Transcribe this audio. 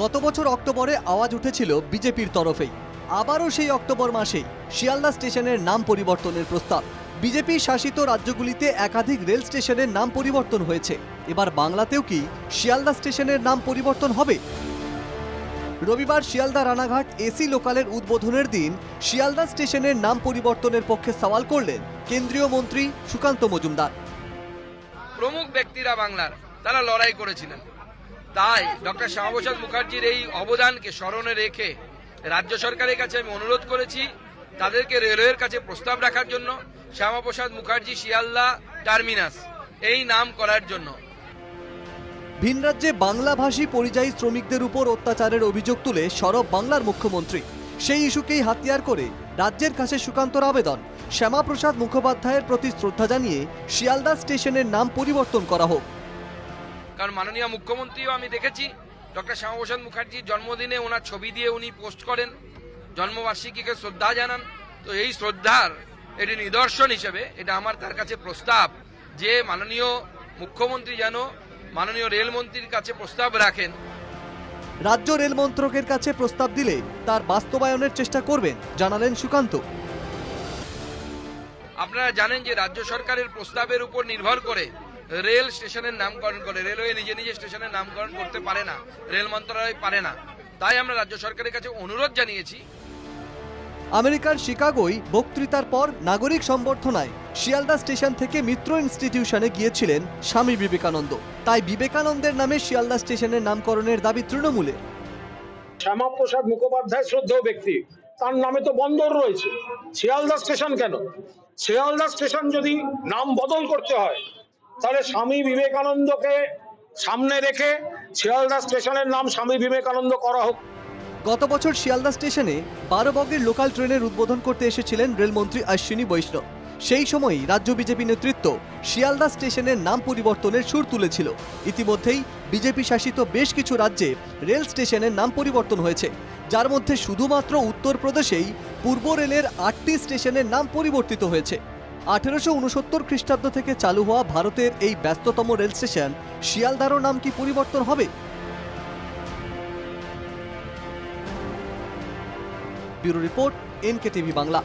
গত বছর অক্টোবরে আওয়াজ উঠেছিল বিজেপির তরফেই। আবারও সেই অক্টোবর মাসেই শিয়ালদা স্টেশনের নাম পরিবর্তনের প্রস্তাব। বিজেপি শাসিত রাজ্যগুলিতে একাধিক রেল স্টেশনের নাম পরিবর্তন হয়েছে। এবার বাংলাতেও কি শিয়ালদা স্টেশনের নাম পরিবর্তন হবে? রবিবার শিয়ালদা রানাঘাট এসি লোকালের উদ্বোধনের দিন শিয়ালদা স্টেশনের নাম পরিবর্তনের পক্ষে সওয়াল করলেন কেন্দ্রীয় মন্ত্রী সুকান্ত মজুমদার। প্রমুখ ব্যক্তিরা বাংলার, তারা লড়াই করেছিলেন। তাই ডক্টর শ্যামাপ্রসাদ মুখার্জির এই অবদানকে স্মরণে রেখে রাজ্য সরকারের কাছে আমি অনুরোধ করেছি তাদেরকে রেলওয়ের কাছে প্রস্তাব রাখার জন্য, শ্যামাপ্রসাদ মুখার্জি, শিয়ালদা টার্মিনাস, এই নাম করার জন্য। ভিন রাজ্যে বাংলাভাষী পরিযায়ী শ্রমিকদের উপর অত্যাচারের অভিযোগ তুলে সরব বাংলার মুখ্যমন্ত্রী। সেই ইস্যুকেই হাতিয়ার করে রাজ্যের কাছে সুকান্তর আবেদন। শ্যামাপ্রসাদ মুখোপাধ্যায়ের প্রতি শ্রদ্ধা জানিয়ে শিয়ালদা স্টেশনের নাম পরিবর্তন করা হোক। কারণ মাননীয় মুখ্যমন্ত্রীও আমি দেখেছি ডক্টর শ্যামাপ্রসাদ মুখার্জির জন্মদিনে ওনার ছবি দিয়ে উনি পোস্ট করেন জন্মবার্ষিকীকে শ্রদ্ধা জানান। তো এই শ্রদ্ধার এটি নিদর্শন হিসেবে এটা আমার তার কাছে প্রস্তাব যে মাননীয় মুখ্যমন্ত্রী যেন মাননীয় রেলমন্ত্রীর কাছে প্রস্তাব রাখেন। রাজ্য রেল মন্ত্রকের কাছে প্রস্তাব দিলে তার বাস্তবায়নের চেষ্টা করবেন জানালেন সুকান্ত। আপনারা জানেন যে রাজ্য সরকারের প্রস্তাবের উপর নির্ভর করে রেল স্টেশনের নামকরণ করে। রেলওয়ে নিজে নিজে স্টেশনের নামকরণ করতে পারে না। রেল মন্ত্রণালয় পারে না। তাই আমরা রাজ্য সরকারের কাছে অনুরোধ জানিয়েছি। আমেরিকার শিকাগোয় বক্তৃতার পর নাগরিক সম্বর্ধনায় শিয়ালদা স্টেশন থেকে মিত্র ইনস্টিটিউশনে গিয়েছিলেন স্বামী বিবেকানন্দ। তাই বিবেকানন্দের নামে শিয়ালদা স্টেশনের নামকরণের দাবি তৃণমূলের শ্যামাপ্রসাদ মুখোপাধ্যায় শ্রদ্ধেয় ব্যক্তি। তার নামে তো বন্দর রয়েছে। শিয়ালদা স্টেশন কেন? শিয়ালদা স্টেশন যদি নাম বদল করতে হয় তাহলে স্বামী বিবেকানন্দকে সামনে রেখে শিয়ালদা স্টেশনের নাম স্বামী বিবেকানন্দ করা হোক। গত বছর শিয়ালদা স্টেশনে বারো বগের লোকাল ট্রেনের উদ্বোধন করতে এসেছিলেন রেলমন্ত্রী অশ্বিনী বৈষ্ণব। সেই সময়ই রাজ্য বিজেপি নেতৃত্ব শিয়ালদা স্টেশনের নাম পরিবর্তনের সুর তুলেছিল। ইতিমধ্যেই বিজেপি শাসিত বেশ কিছু রাজ্যে রেল স্টেশনের নাম পরিবর্তন হয়েছে। যার মধ্যে শুধুমাত্র উত্তরপ্রদেশেই পূর্ব রেলের আটটি স্টেশনের নাম পরিবর্তিত হয়েছে। আঠেরোশো উনসত্তর খ্রিস্টাব্দ থেকে চালু হওয়া ভারতের এই ব্যস্ততম রেল স্টেশন, শিয়ালদারও নাম কি পরিবর্তন হবে? Bureau report NK TV Bangla.